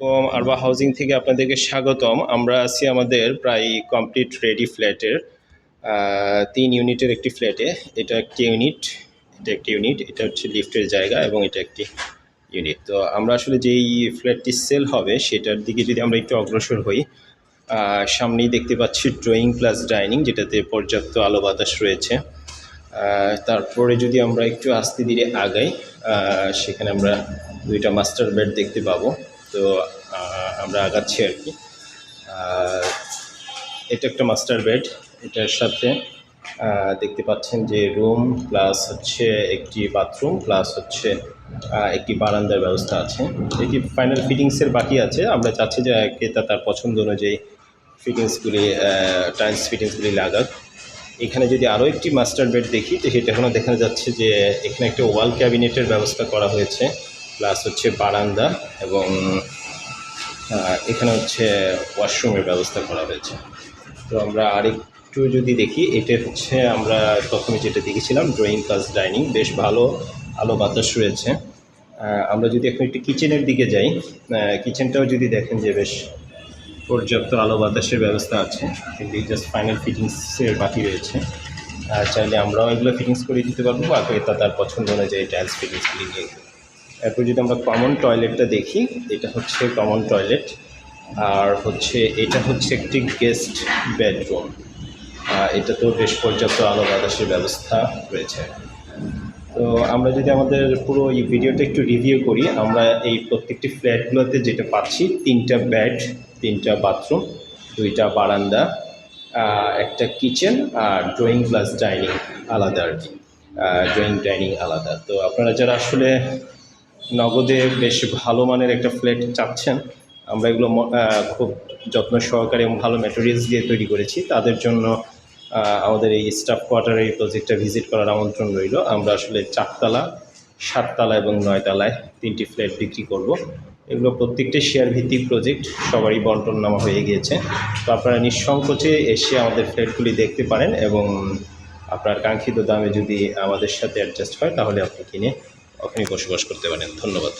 আসসালামাইকুম আরবা হাউজিং থেকে আপনাদেরকে স্বাগতম। আমরা আছি আমাদের প্রায় কমপ্লিট রেডি ফ্ল্যাটের তিন ইউনিটের একটি ফ্ল্যাটে এটা একটি ইউনিট এটা একটি ইউনিট এটা হচ্ছে লিফটের জায়গা এবং এটা একটি ইউনিট তো আমরা আসলে যেই ফ্ল্যাটটি সেল হবে, সেটার দিকে যদি আমরা একটু অগ্রসর হই সামনেই দেখতে পাচ্ছি ড্রয়িং প্লাস ডাইনিং যেটাতে পর্যাপ্ত আলো বাতাস রয়েছে। তারপরে যদি আমরা একটু আস্তে ধীরে আগাই সেখানে আমরা দুইটা মাস্টার বেড দেখতে পাবো। তো আমরা আগাচ্ছি আর কি। এটা একটা মাস্টার বেড এটার সাথে দেখতে পাচ্ছেন যে রুম প্লাস হচ্ছে একটি বাথরুম প্লাস হচ্ছে একটি বারান্দার ব্যবস্থা আছে। এটি ফাইনাল ফিটিংসের বাকি আছে, আমরা চাচ্ছি যে ক্রেতা তার পছন্দ অনুযায়ী ফিটিংসগুলি টাইলস ফিটিংসগুলি লাগাক। এখানে যদি আরও একটি মাস্টার বেড দেখি, তো সেটা এখনও দেখা যাচ্ছে যে এখানে একটা ওয়াল ক্যাবিনেটের ব্যবস্থা করা হয়েছে। প্লাস হচ্ছে বারান্দা এবং এখানে হচ্ছে ওয়াশরুমের ব্যবস্থা করা হয়েছে। তো আমরা আরেকটু যদি দেখি, এটা হচ্ছে আমরা প্রথমে যেটা দেখেছিলাম ড্রয়িং প্লাস ডাইনিং বেশ ভালো আলো বাতাস রয়েছে। আমরা যদি এখন একটু কিচেনের দিকে যাই কিচেনটাও যদি দেখেন যে বেশ পর্যাপ্ত আলো বাতাসের ব্যবস্থা আছে কিন্তু জাস্ট ফাইনাল ফিটিংসের বাকি রয়েছে। চাইলে আমরাও এগুলো ফিটিংস করে দিতে পারব বা তার পছন্দ অনুযায়ী টাইলস ফিটিংসগুলি নিয়ে। এরপর যদি আমরা কমন টয়লেটটা দেখি, এটা হচ্ছে কমন টয়লেট আর হচ্ছে, এটা হচ্ছে একটি গেস্ট বেডরুম এটা তো বেশ পর্যাপ্ত আলো বাতাসের ব্যবস্থা রয়েছে। তো আমরা যদি আমাদের পুরো এই ভিডিওটা একটু রিভিউ করি, আমরা এই প্রত্যেকটি ফ্ল্যাটগুলোতে যেটা পাচ্ছি, তিনটা বেড তিনটা বাথরুম দুইটা বারান্দা একটা কিচেন আর ড্রয়িং প্লাস ডাইনিং আলাদা আর কি ড্রয়িং ডাইনিং আলাদা। তো আপনারা যারা আসলে নগদে বেশ ভালো মানের একটা ফ্ল্যাট চাচ্ছেন। আমরা এগুলো খুব যত্ন সহকারে এবং ভালো ম্যাটেরিয়ালস দিয়ে তৈরি করেছি। তাদের জন্য আমাদের এই স্টাফ কোয়ার্টারে এই প্রজেক্টটা ভিজিট করার আমন্ত্রণ রইল। আমরা আসলে চারতলা, সাততলা এবং নয়তলায় তিনটি ফ্ল্যাট বিক্রি করব। এগুলো প্রত্যেকটি শেয়ার ভিত্তিক প্রজেক্ট সবারই বন্টন নামা হয়ে গিয়েছে। তো আপনারা নিঃসংকোচে এসে আমাদের ফ্ল্যাটগুলি দেখতে পারেন এবং আপনার কাঙ্ক্ষিত দামে যদি আমাদের সাথে অ্যাডজাস্ট হয়, তাহলে আপনি কিনে ওখানে বসবাস করতে পারেন। ধন্যবাদ।